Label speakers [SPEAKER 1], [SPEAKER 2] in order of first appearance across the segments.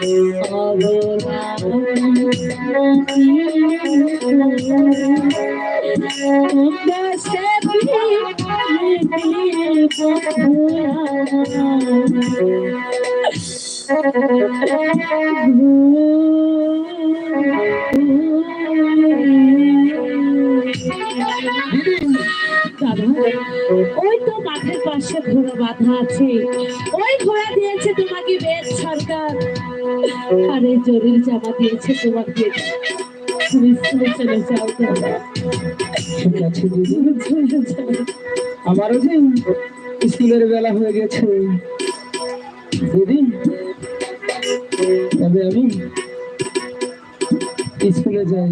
[SPEAKER 1] ওই তো মাঠের পাশে ঘোড়া বাঁধা আছে। ওই ঘোড়া দিয়েছে তোমাকে বেশ সরকার। আর এই জরির জামা দিয়েছে তোমাকে তুমি স্কুলে চলে যাও দাদা
[SPEAKER 2] ঠিক আছে দিদি।
[SPEAKER 1] চলে যাও।
[SPEAKER 2] আমারও যে স্কুলের বেলা হয়ে গেছে। দিদি তবে আমি স্কুলে যাই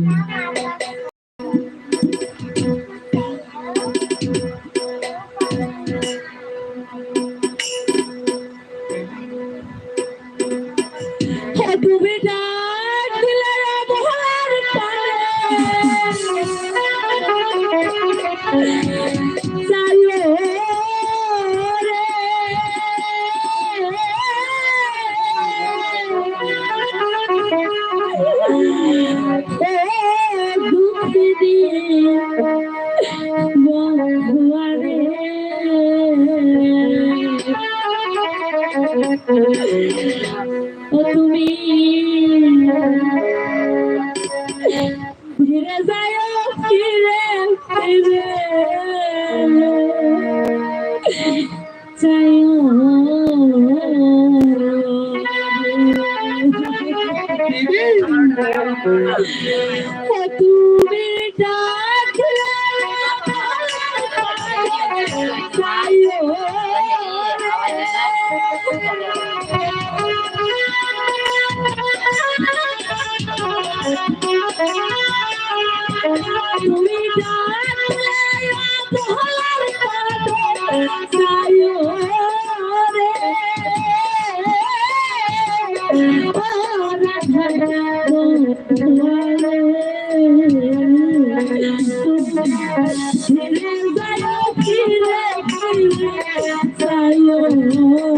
[SPEAKER 1] Hallelujah.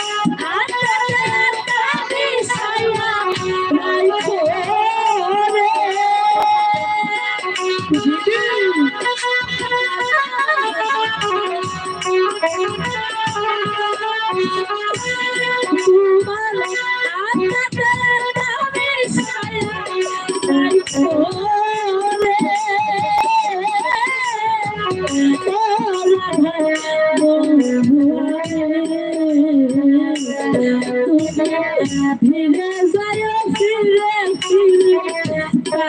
[SPEAKER 1] Mi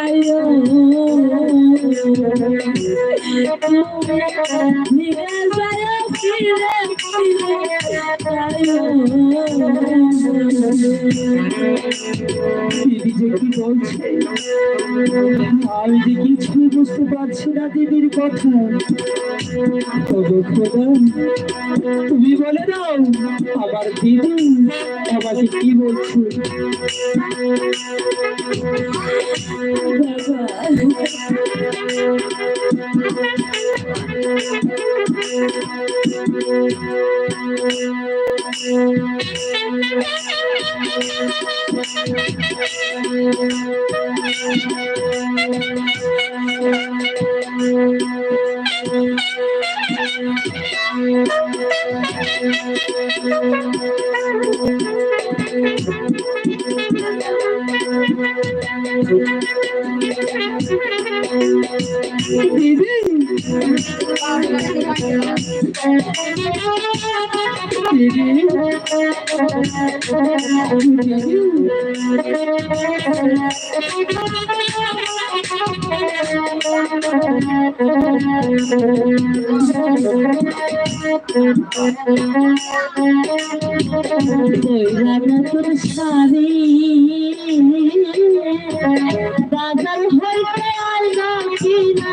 [SPEAKER 1] alma
[SPEAKER 2] দিদি যে কি বলছে আমি কিছুই বুঝতে পারছি না দিদির কথা তবে খোদা তুমি বলে দাও আমার দিদি আমাকে কি বলছে দিদি দিদি
[SPEAKER 1] কইরা নতুন শাড়ি বাজার হইতে আইনা কিনা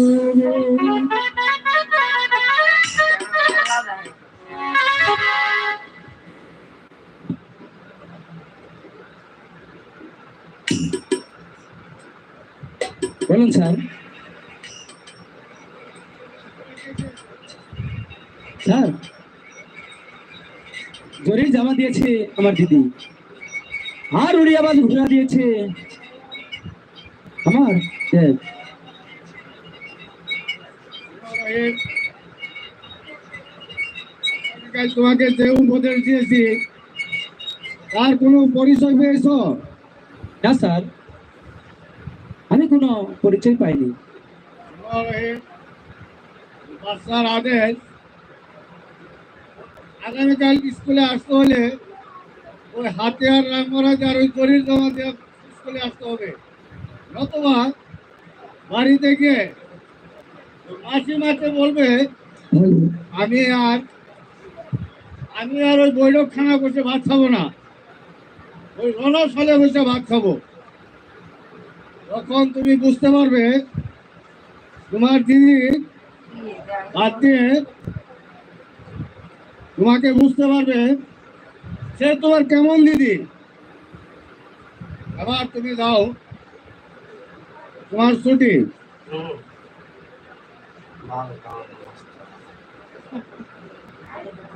[SPEAKER 2] বলুন, স্যার। স্যার, জরির জামা দিয়েছে আমার দিদি। আর উড়ি আবাজ ঘুরা দিয়েছে আমার
[SPEAKER 3] তোমাকে যে উপদেশ দিয়েছি। আর কোনো পরিচয় পেয়েছ?
[SPEAKER 2] না স্যার? আমি কোনো পরিচয় পাইনি।
[SPEAKER 3] এই আদেশ। আগামীকাল স্কুলে আসতে হলে ওই হাতে আর রাঙ্গরাজ আর ওই শরীর জমা দিয়ে স্কুলে আসতে হবে। নতুবা বাড়িতে গিয়ে মাসি মাকে বলবে আমি আর আমি আর ওই বৈঠক খানা বসে ভাত খাব না। ওই রণস্থলে বসে ভাত খাব। তখন তুমি বুঝতে পারবে, তোমার দিদি বাদ দিয়ে তোমাকে বুঝতে পারবে সে তোমার কেমন দিদি। আবার তুমি দাও তোমার ছুটি।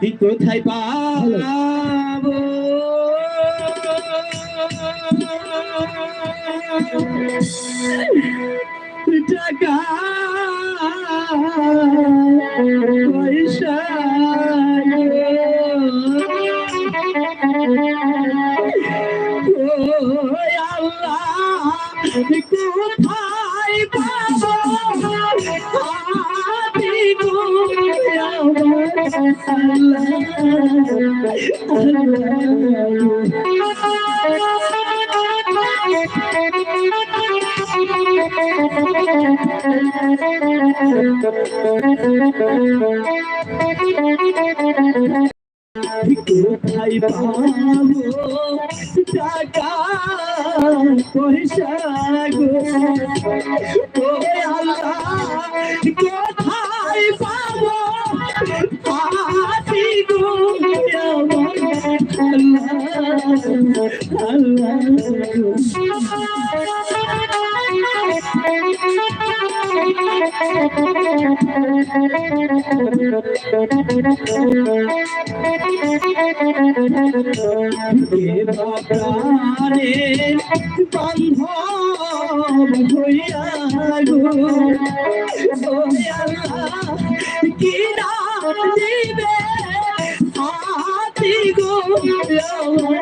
[SPEAKER 2] তুই কোথায় পাবো? টাকা পয়সা আল্লাহ কোথায় কোথায় পাবো টাকা পয়সা গো আল্লাহ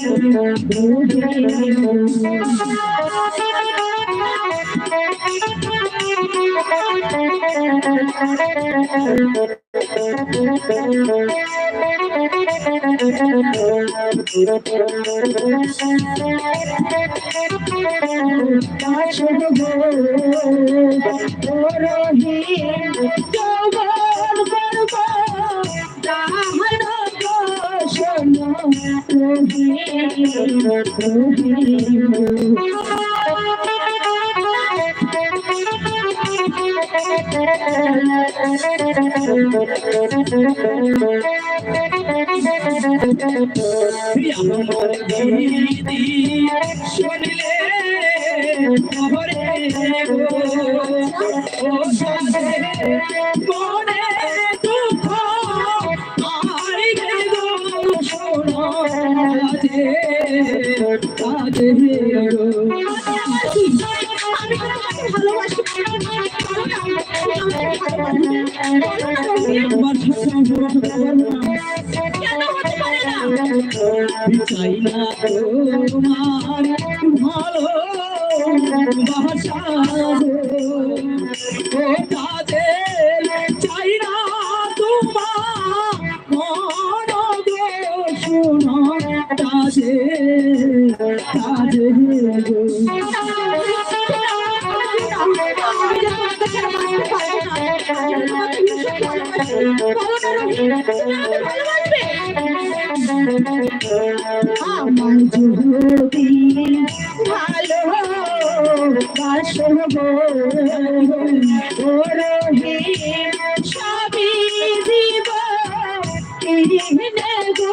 [SPEAKER 2] শোনো কাশব আমার দিদি শুনলে খবরে ও সাথে মনে দুঃখ আইবে গো শোনো কাজে কাজে আমার সাথে কেন হতে চাই না তোমার ভালো বাসা বাসব ওরহি সবই দিব কিনে গো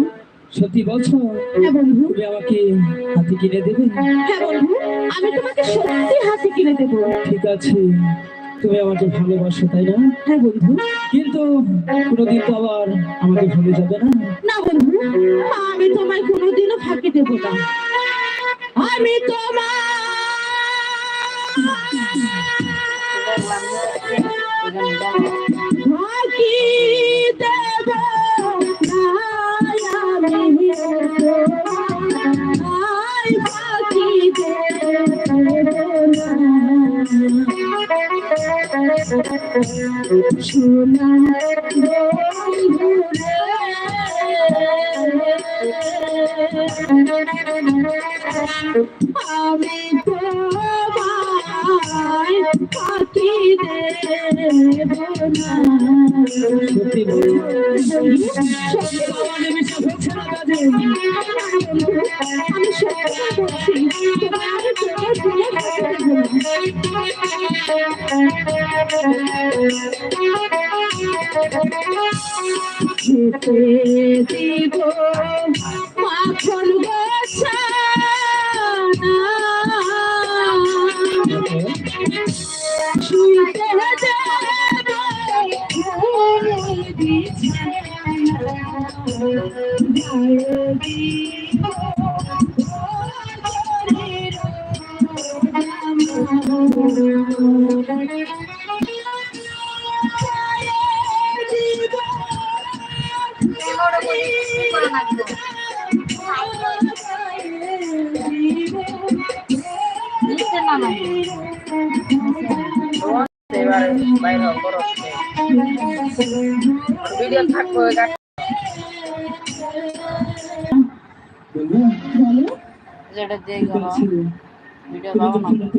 [SPEAKER 2] সত্যি বলছো?
[SPEAKER 1] হ্যাঁ বন্ধু।
[SPEAKER 2] তুমি আমাকে হাতি কিনে দেবে?
[SPEAKER 1] হ্যাঁ বন্ধু আমি তোমাকে সত্যি হাতে কিনে দেবো।
[SPEAKER 2] ঠিক আছে তুমি আমাকে ভালোবাসো তাই না?
[SPEAKER 1] হ্যাঁ বন্ধু।
[SPEAKER 2] কিন্তু কোনোদিন তো আবার আমাকে ভুলে যাবে না।
[SPEAKER 1] না বন্ধু আমি তোমায় কোনোদিনও ফাঁকি দেব না। আমি তোমার ফাঁকি আমি তোমায় না। খেতে দিব মাখন শুইতে দেব
[SPEAKER 4] এবার বাইরে করো ভিডিও থাকব যেটা দিয়ে
[SPEAKER 2] বলছি
[SPEAKER 4] ভিডিও পাবো না।
[SPEAKER 2] কিনতে